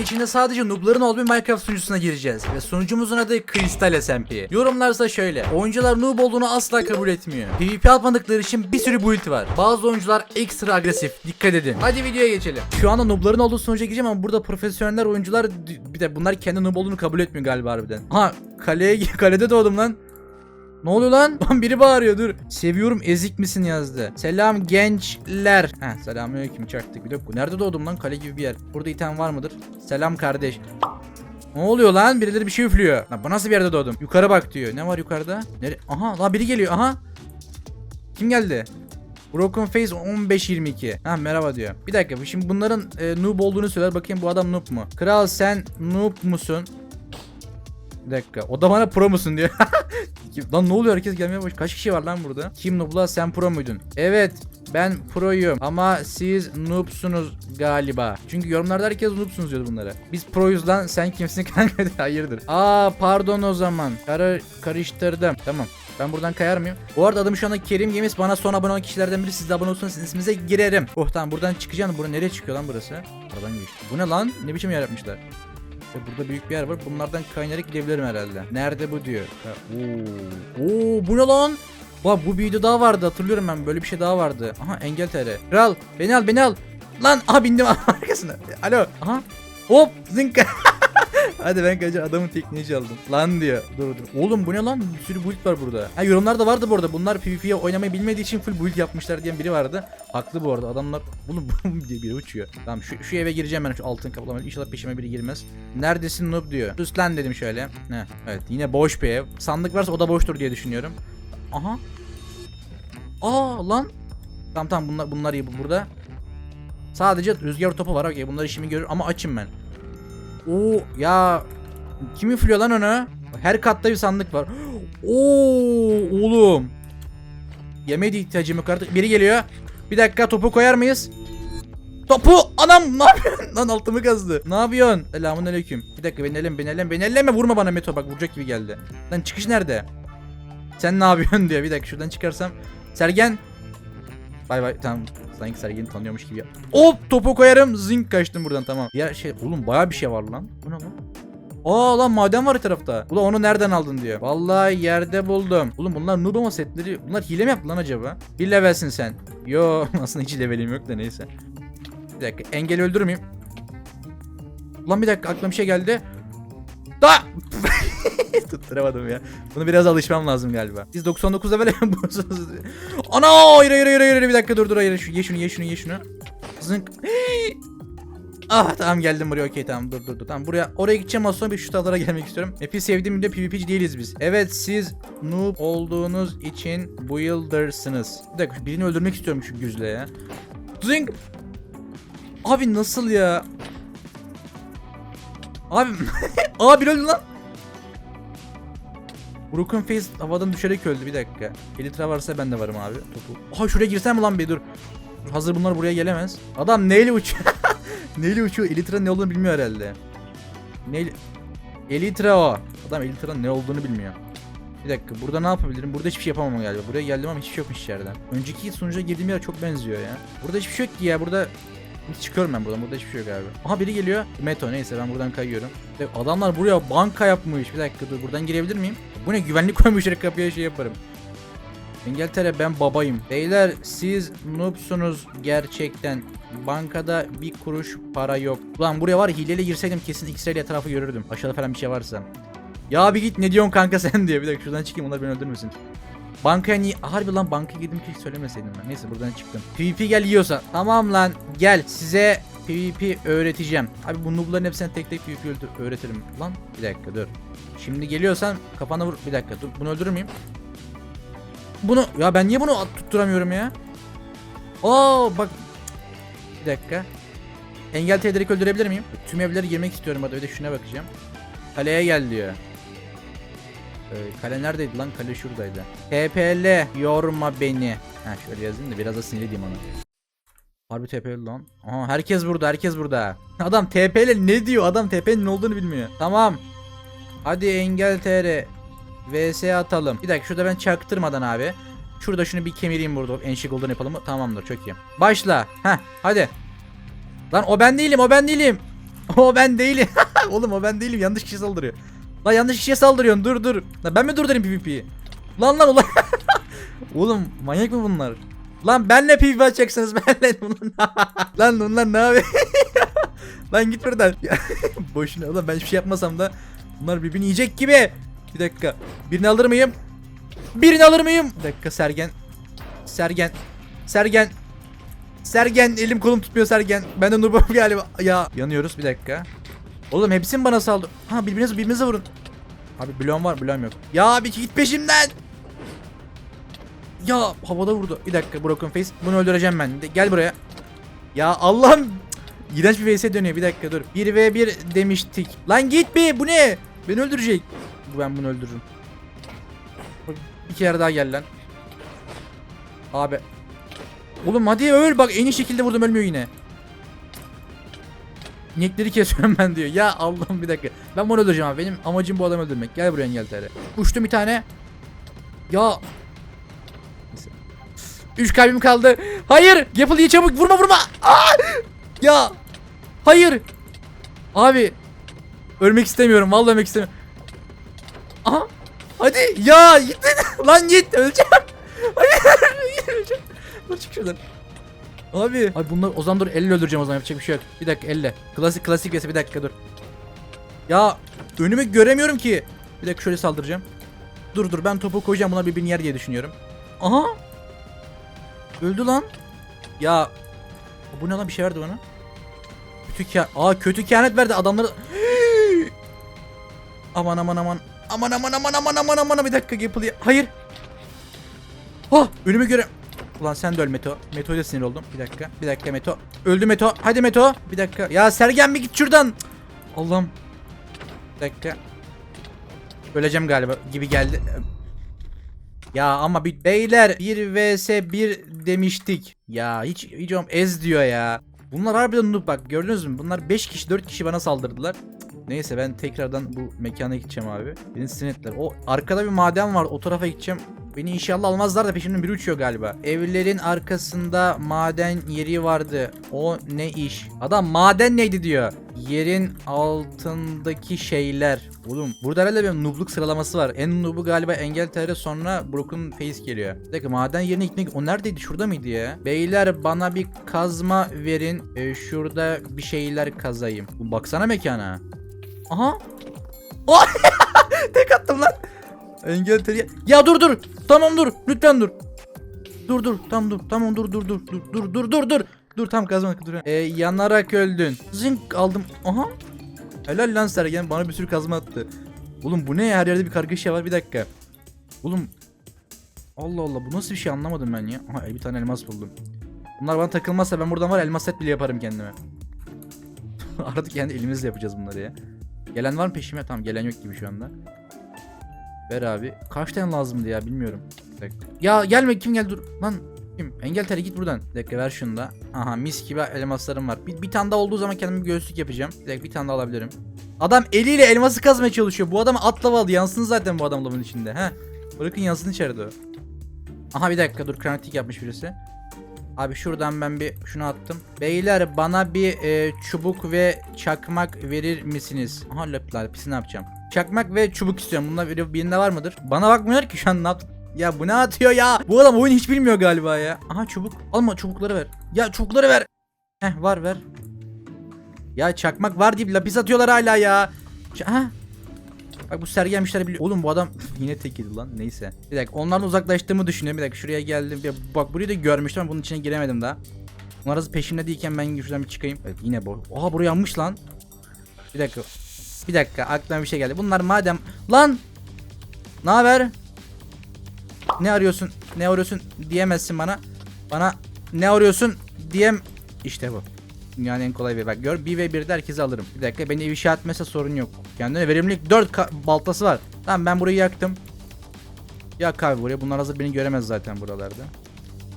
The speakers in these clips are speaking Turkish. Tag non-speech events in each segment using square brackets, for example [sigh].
içinde sadece noobların olduğu bir Minecraft sunucusuna gireceğiz. Ve sunucumuzun adı Crystal SMP. Yorumlarsa şöyle. Oyuncular noob olduğunu asla kabul etmiyor. PvP atmadıkları için bir sürü build var. Bazı oyuncular ekstra agresif. Dikkat edin. Hadi videoya geçelim. Şu anda noobların olduğu sunucuya gireceğim ama burada profesyoneller oyuncular bir de bunlar kendi noob olduğunu kabul etmiyor galiba harbiden. Ha kaleye [laughs] kalede doğdum lan. Ne oluyor lan? [laughs] Lan biri bağırıyor dur. Seviyorum ezik misin yazdı. Selam gençler. Heh selamünaleyküm çaktık bir dakika. Nerede doğdum lan? Kale gibi bir yer. Burada item var mıdır? Selam kardeş. Ne oluyor lan? Birileri bir şey üflüyor. Lan bu nasıl bir yerde doğdum? Yukarı bak diyor. Ne var yukarıda? Nere? Aha lan biri geliyor. Aha. Kim geldi? Broken Face 1522. Ha merhaba diyor. Bir dakika şimdi bunların e, noob olduğunu söyler. Bakayım bu adam noob mu? Kral sen noob musun? Bir dakika. O da bana pro musun diyor. [laughs] Lan ne oluyor herkes gelmeye baş. Kaç kişi var lan burada? Kim noobla sen pro muydun? Evet ben proyum ama siz noobsunuz galiba. Çünkü yorumlarda herkes noobsunuz diyordu bunlara. Biz proyuz lan sen kimsin [laughs] kanka? Hayırdır? Aa pardon o zaman. Kara karıştırdım. Tamam. Ben buradan kayar mıyım? Bu arada adım şu anda Kerim Games. Bana son abone olan kişilerden biri. Siz de abone olursanız isminize girerim. Oh tamam buradan çıkacağım. Burada nereye çıkıyor lan burası? Buradan geçti. Bu ne lan? Ne biçim yer yapmışlar? E, burada büyük bir yer var. Bunlardan kaynarak gidebilirim herhalde. Nerede bu diyor. Ha, oo. Oo bu ne lan? Bak bu bir video daha vardı hatırlıyorum ben böyle bir şey daha vardı. Aha engel TR. Kral beni al beni al. Lan aha bindim [laughs] arkasına. Alo. Aha. Hop zınk. [laughs] Hadi ben kaçacağım adamın tekniği çaldım. Lan diyor. Dur dur. Oğlum bu ne lan? Bir sürü build var burada. Ha yorumlarda vardı bu arada. Bunlar PvP'ye oynamayı bilmediği için full build yapmışlar diyen biri vardı. Haklı bu arada. Adamlar oğlum [laughs] diye biri uçuyor. Tamam şu, şu eve gireceğim ben şu altın kaplamayla. İnşallah peşime biri girmez. Neredesin noob diyor. Sus lan dedim şöyle. Heh, evet yine boş bir ev. Sandık varsa o da boştur diye düşünüyorum. Aha. Aa lan. Tamam tamam bunlar bunlar iyi bu burada. Sadece rüzgar topu var. Okey bunlar işimi görür ama açım ben. Oo ya kim üflüyor lan onu? Her katta bir sandık var. [gasps] Oo oğlum. Yemedi ihtiyacım yok artık. Biri geliyor. Bir dakika topu koyar mıyız? Topu anam ne yapıyorsun? [laughs] Lan altımı kazdı. Ne yapıyorsun? Selamun aleyküm. Bir dakika beni elleme beni elleme beni elleme vurma bana Meto bak vuracak gibi geldi. Lan çıkış nerede? Sen ne yapıyorsun [laughs] diyor. Bir dakika şuradan çıkarsam. Sergen. Bay bay tamam. Sanki Sergen'i tanıyormuş gibi. Hop topu koyarım. Zink kaçtım buradan tamam. Ya şey oğlum baya bir şey var lan. Bu ne lan? Aa lan maden var tarafta. Ulan onu nereden aldın diyor. Vallahi yerde buldum. Oğlum bunlar ama setleri. Bunlar hile mi yaptı lan acaba? Bir levelsin sen. Yo [laughs] aslında hiç levelim yok da neyse. Bir dakika engel öldürmeyeyim. Ulan bir dakika aklıma bir şey geldi. Da! [laughs] [laughs] Tutturamadım ya. Bunu biraz alışmam lazım galiba. Siz 99'da böyle [laughs] yapıyorsunuz. Ana hayır hayır hayır hayır bir dakika dur dur hayır şu ye şunu ye şunu ye şunu. Zınk. [gasps] Ah tamam geldim buraya okey tamam dur dur dur tamam buraya oraya gideceğim az sonra bir şu dağlara gelmek istiyorum. Map'i sevdiğim de PvP'ci değiliz biz. Evet siz noob olduğunuz için bu yıldırsınız. Bir dakika birini öldürmek istiyorum şu güzle ya. Zing. Abi nasıl ya? Abi [laughs] Abi öldü lan. Broken Face havadan düşerek öldü bir dakika. Elitra varsa ben de varım abi. Topu. Aha şuraya girsem mi lan bir dur. Hazır bunlar buraya gelemez. Adam neyle uçuyor? [laughs] neyle uçuyor? Elytra ne olduğunu bilmiyor herhalde. Neyle... Elytra o. Adam Elytra'nın ne olduğunu bilmiyor. Bir dakika burada ne yapabilirim? Burada hiçbir şey yapamam galiba. Buraya geldim ama hiçbir şey yokmuş içeriden. Önceki sunucuya girdiğim yer çok benziyor ya. Burada hiçbir şey yok ki ya. Burada Çıkıyorum ben buradan. Burada hiçbir şey yok abi. Aha biri geliyor. Meto neyse ben buradan kayıyorum. Adamlar buraya banka yapmış. Bir dakika dur buradan girebilir miyim? Bu ne güvenlik [laughs] koymuşlar kapıya şey yaparım. İngiltere ben babayım. Beyler siz noobsunuz gerçekten. Bankada bir kuruş para yok. Ulan buraya var hileyle girseydim kesin X-ray etrafı görürdüm. Aşağıda falan bir şey varsa. Ya bir git ne diyorsun kanka sen [laughs] diyor. Bir dakika şuradan çıkayım onlar beni öldürmesin. Bankaya niye? Harbi lan banka girdim ki söylemeseydim ben. Neyse buradan çıktım. PvP gel yiyorsa. Tamam lan gel size PvP öğreteceğim. Abi bu noobların hepsine tek tek PvP öğretirim. Lan bir dakika dur. Şimdi geliyorsan kafana vur. Bir dakika dur. Bunu öldürür müyüm? Bunu ya ben niye bunu tutturamıyorum ya? Oo bak. Bir dakika. Engel direkt öldürebilir miyim? Tüm evlere girmek istiyorum hadi de şuna bakacağım. Kaleye gel diyor. Ee, kale neredeydi lan? Kale şuradaydı. TPL yorma beni. Ha şöyle yazayım da biraz da sinir edeyim onu. Harbi TPL lan. Aha herkes burada herkes burada. [laughs] Adam TPL ne diyor? Adam TP'nin ne olduğunu bilmiyor. Tamam. Hadi engel TR. VS atalım. Bir dakika şurada ben çaktırmadan abi. Şurada şunu bir kemireyim burada. Enşik olduğunu yapalım mı? Tamamdır çok iyi. Başla. Heh hadi. Lan o ben değilim o ben değilim. [laughs] O ben değilim. [laughs] Oğlum o ben değilim. Yanlış kişi saldırıyor. Lan yanlış kişiye saldırıyorsun. Dur dur. Lan ben mi durdurayım PvP'yi? Lan lan ulan. Oğlum manyak mı bunlar? Lan benle PvP açacaksınız [laughs] benle. Lan bunlar ne abi? [laughs] lan git buradan. [laughs] Boşuna ulan ben hiçbir şey yapmasam da bunlar birbirini yiyecek gibi. Bir dakika. Birini alır mıyım? Birini alır mıyım? Bir dakika Sergen. Sergen. Sergen. Sergen elim kolum tutmuyor Sergen. Ben de noobum galiba. Ya yanıyoruz bir dakika. Oğlum hepsi mi bana saldı? Ha birbirinize birbirinize vurun. Abi bloğum var bloğum yok. Ya abi git peşimden. Ya havada vurdu. Bir dakika Broken Face. Bunu öldüreceğim ben. De- gel buraya. Ya Allah'ım. İğrenç bir VS dönüyor. Bir dakika dur. 1v1 demiştik. Lan git be bu ne? Beni öldürecek. Ben bunu öldürürüm. Bir kere daha gel lan. Abi. Oğlum hadi öl bak en iyi şekilde vurdum ölmüyor yine. İnekleri kesiyorum [laughs] ben diyor. Ya Allah'ım bir dakika. Ben bunu öldüreceğim abi. Benim amacım bu adamı öldürmek. Gel buraya engel TR. Uçtum bir tane. Ya. Neyse. Üç kalbim kaldı. Hayır. Yapıl çabuk. Vurma vurma. Aa! Ya. Hayır. Abi. Ölmek istemiyorum. Vallahi ölmek istemiyorum. Aha. Hadi. Ya git. [laughs] Lan git. Öleceğim. Hayır. Öleceğim. Dur çık şuradan. Abi. Abi bunlar o zaman dur elle öldüreceğim o zaman yapacak bir şey yok. Bir dakika elle. Klasik klasik vs bir dakika dur. Ya önümü göremiyorum ki. Bir dakika şöyle saldıracağım. Dur dur ben topu koyacağım buna birbirini yer diye düşünüyorum. Aha. Öldü lan. Ya bu ne lan bir şey verdi bana. Kötü kâ Aa kötü kehanet verdi adamları. [gasps] aman aman aman. Aman aman aman aman aman aman bir dakika yapılıyor. Hayır. Ha önümü göre. Ulan sen de öl Meto. Meto'ya da sinir oldum. Bir dakika. Bir dakika Meto. Öldü Meto. Hadi Meto. Bir dakika. Ya Sergen bir git şuradan. Allah'ım. Bir dakika. Öleceğim galiba gibi geldi. Ya ama bir beyler 1 vs 1 demiştik. Ya hiç hiç ez diyor ya. Bunlar harbiden noob bak gördünüz mü? Bunlar 5 kişi 4 kişi bana saldırdılar. Neyse ben tekrardan bu mekana gideceğim abi. Beni sinir ettiler. O arkada bir maden var. O tarafa gideceğim. Beni inşallah almazlar da peşimden biri uçuyor galiba. Evlerin arkasında maden yeri vardı. O ne iş? Adam maden neydi diyor. Yerin altındaki şeyler. Oğlum burada herhalde bir noobluk sıralaması var. En noobu galiba Engel TR sonra Broken Face geliyor. Bir dakika maden yerine gitmek o neredeydi? Şurada mıydı ya? Beyler bana bir kazma verin. Ee, şurada bir şeyler kazayım. Baksana mekana. Aha. Oh! [laughs] Tek. Engel TR. Ya dur dur. Tamam dur. Lütfen dur. Dur dur. Tamam dur. Tamam dur dur dur dur dur dur dur dur. Dur tam kazma dur. Ee, yanarak öldün. Zınk aldım. Aha. Helal lan Sergen bana bir sürü kazma attı. Oğlum bu ne ya? her yerde bir kargaşa var bir dakika. Oğlum Allah Allah bu nasıl bir şey anlamadım ben ya. Aha bir tane elmas buldum. Bunlar bana takılmazsa ben buradan var elmas set bile yaparım kendime. [laughs] Artık kendi elimizle yapacağız bunları ya. Gelen var mı peşime? Tamam gelen yok gibi şu anda. Ver abi. Kaç tane lazımdı ya bilmiyorum. Ya gelme kim geldi dur. Lan kim? Engel teri git buradan. Bir dakika ver şunu da. Aha mis gibi elmaslarım var. Bir, bir tane daha olduğu zaman kendime bir göğüslük yapacağım. Bir dakika bir tane daha alabilirim. Adam eliyle elması kazmaya çalışıyor. Bu adam at lavalı yansın zaten bu adam lavın içinde. He. Bırakın yansın içeride o. Aha bir dakika dur kranitik yapmış birisi. Abi şuradan ben bir şunu attım. Beyler bana bir e, çubuk ve çakmak verir misiniz? Aha laplar pisi ne yapacağım? Çakmak ve çubuk istiyorum. Bunlar biri- birinde var mıdır? Bana bakmıyor ki şu an ne? Ya bu ne atıyor ya? Bu adam oyun hiç bilmiyor galiba ya. Aha çubuk. Alma çubukları ver. Ya çubukları ver. Heh var ver. Ya çakmak var deyip lapis atıyorlar hala ya. Ç- Aha. Bak bu sergilenmişler biliyor. Oğlum bu adam [laughs] yine tek yedi lan. Neyse. Bir dakika onlardan uzaklaştığımı düşünüyorum. Bir dakika şuraya geldim. Bir, bak burayı da görmüştüm ama bunun içine giremedim daha. Bunlar arası peşimde değilken ben şuradan bir çıkayım. Evet yine bu. Oha buraya yanmış lan. Bir dakika. Bir dakika aklıma bir şey geldi. Bunlar madem lan ne haber? Ne arıyorsun? Ne arıyorsun diyemezsin bana. Bana ne arıyorsun diyem işte bu. Dünyanın en kolay bir bak gör 1 ve 1'de herkesi alırım. Bir dakika beni ev işe atmasa sorun yok. Kendine verimlilik 4 baltası var. Tamam ben burayı yaktım. Yak abi buraya. Bunlar hazır beni göremez zaten buralarda.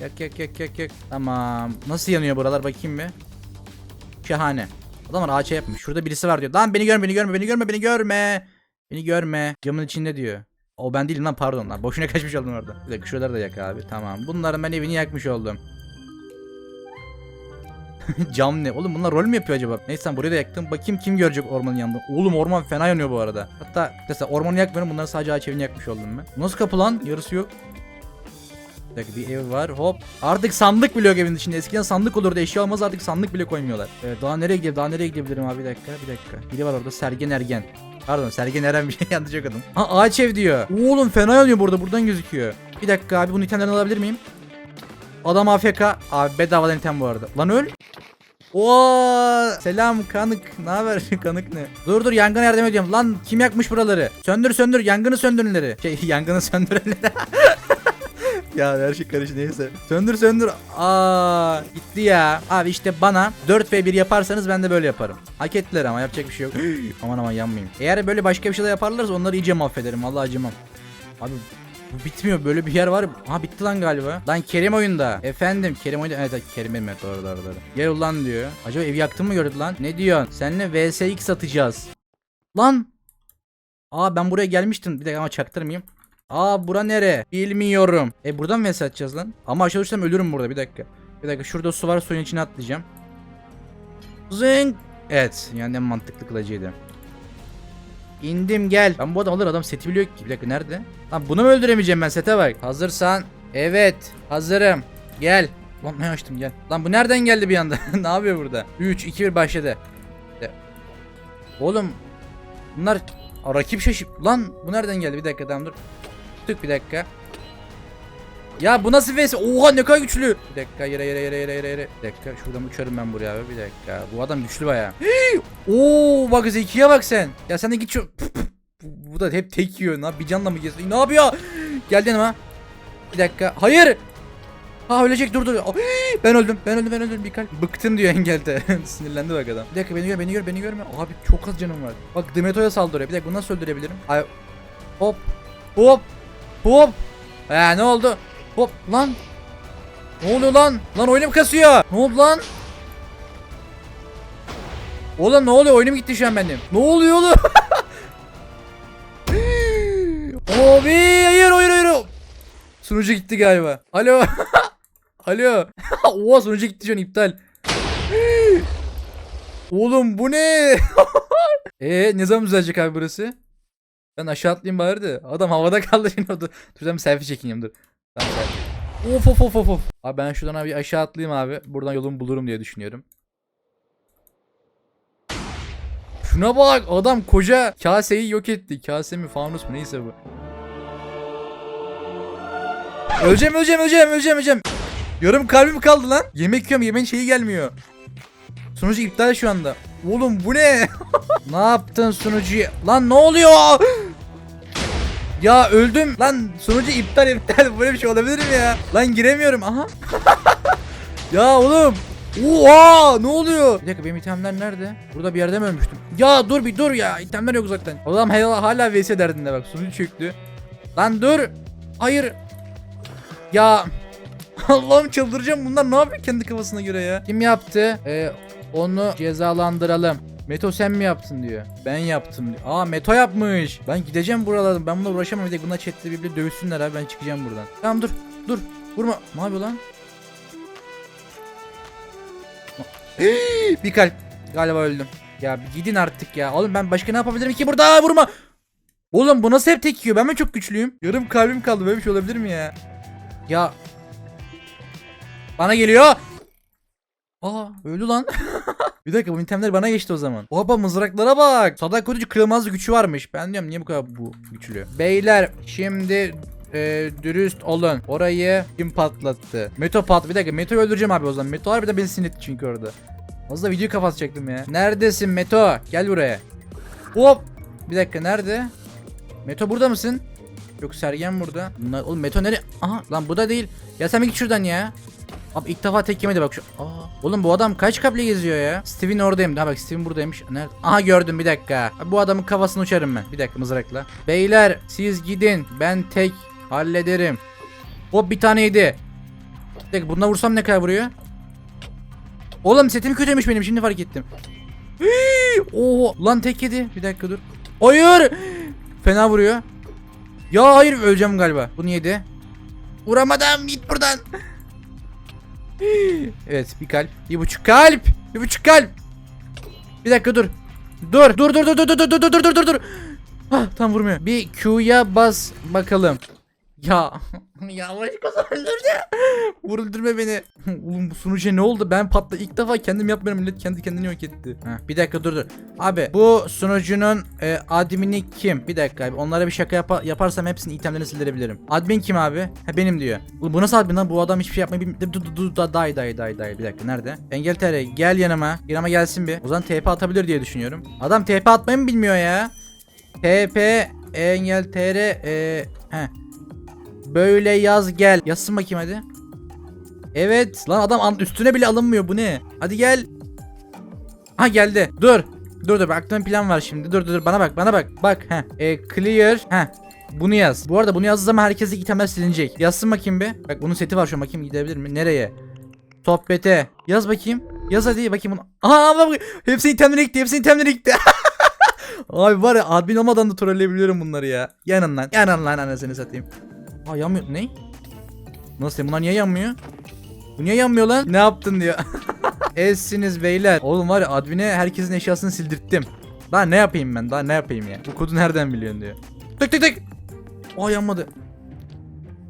Yak yak yak yak yak. Tamam. Nasıl yanıyor buralar bakayım bir. Şahane. Adamlar ağaç yapmış. Şurada birisi var diyor. Lan beni görme beni görme beni görme beni görme. Beni görme. Camın içinde diyor. O ben değilim lan pardon lan. Boşuna [laughs] kaçmış oldum orada. Bir dakika şuraları da yak abi. Tamam. Bunların ben evini yakmış oldum. [laughs] Cam ne? Oğlum bunlar rol mü yapıyor acaba? Neyse ben burayı da yaktım. Bakayım kim görecek ormanın yanında. Oğlum orman fena yanıyor bu arada. Hatta mesela ormanı yakmıyorum. Bunların sadece ağaç evini yakmış oldum ben. Nasıl kapı lan? Yarısı yok. Bir bir ev var hop. Artık sandık bile yok evin içinde. Eskiden sandık olurdu eşya olmaz artık sandık bile koymuyorlar. Ee, daha nereye gidebilirim? Daha nereye gidebilirim abi bir dakika bir dakika. Biri var orada Sergen Ergen. Pardon Sergen Eren bir şey [laughs] yanlış okudum. Ha ağaç ev diyor. Oğlum fena yanıyor burada buradan gözüküyor. Bir dakika abi bunu itemlerini alabilir miyim? Adam AFK. Abi bedavadan item bu arada. Lan öl. Oo selam kanık. Ne haber [laughs] kanık ne? Dur dur yangına yardım ediyorum. Lan kim yakmış buraları? Söndür söndür yangını söndürünleri. Şey [laughs] yangını söndürenleri. Ya her şey karıştı neyse. Söndür söndür. Aa gitti ya. Abi işte bana 4 ve 1 yaparsanız ben de böyle yaparım. Hak ettiler ama yapacak bir şey yok. [gasps] aman aman yanmayayım. Eğer böyle başka bir şey de yaparlarsa onları iyice mahvederim. Vallahi acımam. Abi bu bitmiyor böyle bir yer var. Ha bitti lan galiba. Lan Kerim oyunda. Efendim Kerim oyunda. Evet Kerim evet doğru doğru doğru. Gel ulan diyor. Acaba evi yaktın mı gördü lan? Ne diyorsun? Seninle VSX atacağız. Lan. Aa ben buraya gelmiştim. Bir dakika ama çaktırmayayım. Aa bura nere? Bilmiyorum. E buradan mı VS atacağız lan? Ama aşağı düşsem ölürüm burada bir dakika. Bir dakika şurada su var suyun içine atlayacağım. Zing. Evet yani en mantıklı kılıcıydı. İndim gel. Ben bu adam alır adam seti biliyor ki. Bir dakika nerede? Lan bunu mu öldüremeyeceğim ben sete bak. Hazırsan. Evet hazırım. Gel. Lan ne açtım gel. Lan bu nereden geldi bir anda? [laughs] ne yapıyor burada? 3 2 1 başladı. De- Oğlum bunlar rakip şaşıp lan bu nereden geldi? Bir dakika tamam dur. Tık bir dakika. Ya bu nasıl vs? Oha ne kadar güçlü. Bir dakika yere yere yere yere yere yere. Bir dakika şuradan uçarım ben buraya abi. Bir dakika. Bu adam güçlü bayağı. Oo bak Zeki'ye bak sen. Ya sen de git şu. Bu, da hep tek yiyor. Yap- bir canla mı geziyor? Ne yapıyor? Geldi yanıma. Bir dakika. Hayır. Ha ölecek dur dur. Ben öldüm. Ben öldüm ben öldüm bir kalp. Bıktım diyor engelde. [laughs] Sinirlendi bak adam. Bir dakika beni gör beni gör beni görme. Abi çok az canım var. Bak Demeto'ya saldırıyor. Bir dakika bunu nasıl öldürebilirim? Ay hop hop hop. Ha ne oldu? Hop lan. Ne oluyor lan? Lan oyunum kasıyor. Ne oldu lan? Oğlum ne oluyor? Oyunum gitti şu an benim. Ne oluyor oğlum? [laughs] Abi hayır hayır hayır. Sunucu gitti galiba. Alo. [laughs] Alo. [laughs] Oha sunucu gitti şu an iptal. [gasps] Oğlum bu ne? Eee ne zaman düzelecek abi burası? Ben aşağı atlayayım bari de. Adam havada kaldı şimdi orada. Dur ben selfie çekeyim dur. Tamam, selfie. Of of of of of. Abi ben şuradan abi aşağı atlayayım abi. Buradan yolumu bulurum diye düşünüyorum. Şuna bak adam koca kaseyi yok etti. Kase mi fanus mu neyse bu. Öleceğim öleceğim öleceğim öleceğim öleceğim. Yarım kalbim kaldı lan. Yemek yiyorum yemeğin şeyi gelmiyor. Sunucu iptal şu anda. Oğlum bu ne? [laughs] ne yaptın sunucuya? Lan ne oluyor? Ya öldüm. Lan sunucu iptal iptal. [laughs] Böyle bir şey olabilir mi ya? Lan giremiyorum. Aha. [laughs] ya oğlum. Oha ne oluyor? Bir dakika benim itemler nerede? Burada bir yerde mi ölmüştüm? Ya dur bir dur ya. İtemler yok zaten. Adam hala, hala vs derdinde bak. Sunucu çöktü. Lan dur. Hayır. Ya. [laughs] Allah'ım çıldıracağım. Bunlar ne yapıyor kendi kafasına göre ya? Kim yaptı? Ee, onu cezalandıralım. Meto sen mi yaptın diyor. Ben yaptım diyor. Aa Meto yapmış. Ben gideceğim buralardan. Ben bununla uğraşamam. Bir de bunlar chatte birbirine dövüşsünler abi. Ben çıkacağım buradan. Tamam dur. Dur. Vurma. Ne yapıyor lan? bir kalp. Galiba öldüm. Ya bir gidin artık ya. Oğlum ben başka ne yapabilirim ki burada? Vurma. Oğlum bu nasıl hep tek yiyor? Ben mi çok güçlüyüm? Yarım kalbim kaldı. Böyle bir şey olabilir mi ya? Ya. Bana geliyor. Aa öldü lan. [laughs] bir dakika bu itemler bana geçti o zaman. Oha mızraklara bak. Sadak kutucu kırılmaz gücü varmış. Ben diyorum niye bu kadar bu güçlü. Beyler şimdi e, dürüst olun. Orayı kim patlattı? Meto pat. Bir dakika Meto'yu öldüreceğim abi o zaman. Meto harbiden beni sinirletti çünkü orada. Az da video kapatacaktım ya. Neredesin Meto? Gel buraya. Hop. Bir dakika nerede? Meto burada mısın? Yok Sergen burada. Oğlum Meto nereye? Aha lan bu da değil. Ya sen git şuradan ya. Abi ilk defa tek yemedi bak şu. Aa, oğlum bu adam kaç kaple geziyor ya? Steven oradayım. Ha bak Steven buradaymış. Nerede? Aha gördüm bir dakika. Bu adamın kafasını uçarım ben. Bir dakika mızrakla. Beyler siz gidin. Ben tek hallederim. Hop bir taneydi. Bir dakika bununla vursam ne kadar vuruyor? Oğlum setim kötüymüş benim şimdi fark ettim. Hii! Oo lan tek yedi. Bir dakika dur. Hayır. Fena vuruyor. Ya hayır öleceğim galiba. Bunu yedi. Vuramadım git buradan. Evet bir kalp. Bir buçuk kalp. Bir buçuk kalp. Bir dakika dur. Dur. Dur dur dur dur dur dur dur dur dur dur. Ah tam vurmuyor. Bir Q'ya bas bakalım. Ya. [laughs] ya başka öldürdü. Vuruldurma beni. [laughs] Oğlum bu sunucuya ne oldu? Ben patla ilk defa kendim yapmıyorum. Millet kendi kendini yok etti. Heh, bir dakika dur dur. Abi bu sunucunun e, admini kim? Bir dakika abi. Onlara bir şaka yapa- yaparsam hepsinin itemlerini sildirebilirim. Admin kim abi? Ha benim diyor. Oğlum bu nasıl admin lan? Bu adam hiçbir şey yapmayı bilmiyor. Dur dur dur da day day day day. Bir dakika nerede? Engel TR gel yanıma. Yanıma gelsin bir. O zaman TP atabilir diye düşünüyorum. Adam TP atmayı mı bilmiyor ya? TP engel TR e, he. Böyle yaz gel. Yazsın bakayım hadi. Evet. Lan adam üstüne bile alınmıyor. Bu ne? Hadi gel. Ha geldi. Dur. Dur dur. Aklımda plan var şimdi. Dur dur. Bana bak. Bana bak. Bak. He. E, clear. He. Bunu yaz. Bu arada bunu yazdığı zaman herkesin itemler silinecek. Yazsın bakayım bir. Bak bunun seti var şu an. Bakayım gidebilir mi? Nereye? Sohbete. Yaz bakayım. Yaz hadi bakayım bunu. Aha bak. Hepsi itemlere gitti. Hepsi itemlere gitti. [laughs] Abi var ya admin olmadan da trolleyebiliyorum bunları ya. Yanın lan. Yanın lan anasını satayım. Aa yanmıyor. Ne? Nasıl ya? Bunlar niye yanmıyor? Bu niye yanmıyor lan? Ne yaptın diyor. [laughs] Ezsiniz beyler. Oğlum var ya admine herkesin eşyasını sildirttim. Daha ne yapayım ben? Daha ne yapayım ya? Bu kodu nereden biliyorsun diyor. Tık tık tık. Aa yanmadı.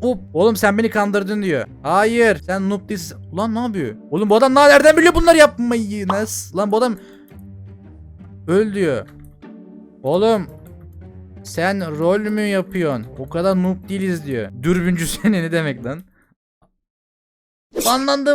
Hop. Oğlum sen beni kandırdın diyor. Hayır. Sen noob değilsin. Ulan ne yapıyor? Oğlum bu adam nereden biliyor bunları yapmayı? Nasıl? Lan bu adam öl diyor. Oğlum sen rol mü yapıyorsun? O kadar noob değiliz diyor. Dürbüncü [laughs] seni ne demek lan? Banlandım.